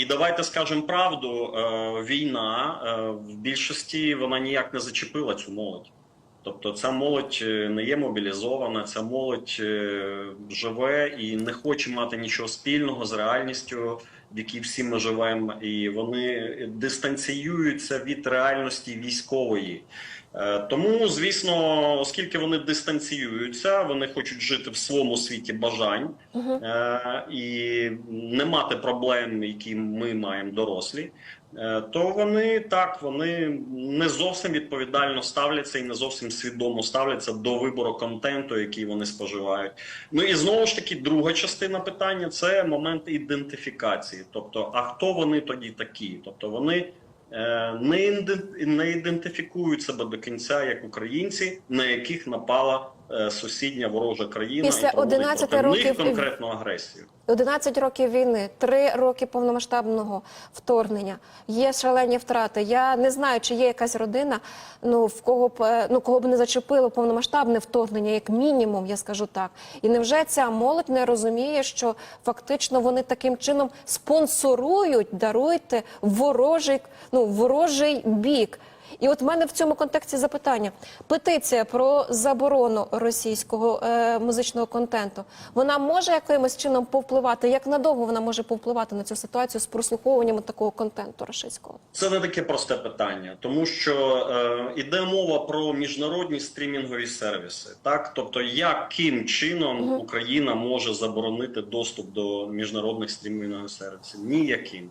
І давайте скажемо правду: е, війна е, в більшості вона ніяк не зачепила цю молодь. Тобто, ця молодь е, не є мобілізована, ця молодь живе і не хоче мати нічого спільного з реальністю, в якій всі ми живемо, і вони дистанціюються від реальності військової. Е, Тому, звісно, оскільки вони дистанціюються, вони хочуть жити в своєму світі бажань е, і не мати проблем, які ми маємо дорослі, е, то вони так вони не зовсім відповідально ставляться і не зовсім свідомо ставляться до вибору контенту, який вони споживають. Ну і знову ж таки, друга частина питання це момент ідентифікації. Тобто, а хто вони тоді такі? Тобто вони. Е, Не, ідентифікують себе до кінця як українці, на яких напала сусідня ворожа країна Після і 11 років- конкретну агресію. 11 років війни, 3 роки повномасштабного вторгнення. Є шалені втрати. Я не знаю, чи є якась родина, ну в кого б е, ну кого б не зачепило повномасштабне вторгнення, як мінімум, я скажу так. І невже ця молодь не розуміє, що фактично вони таким чином спонсорують, даруйте ворожий, ну ворожий бік. І от в мене в цьому контексті запитання: петиція про заборону російського е, музичного контенту. Вона може якимось чином повпливати? Як надовго вона може повпливати на цю ситуацію з прослуховуванням такого контенту російського? Це не таке просте питання, тому що е, іде мова про міжнародні стрімінгові сервіси. Так, тобто, яким чином Україна може заборонити доступ до міжнародних стрімінгових сервісів? Ніяким.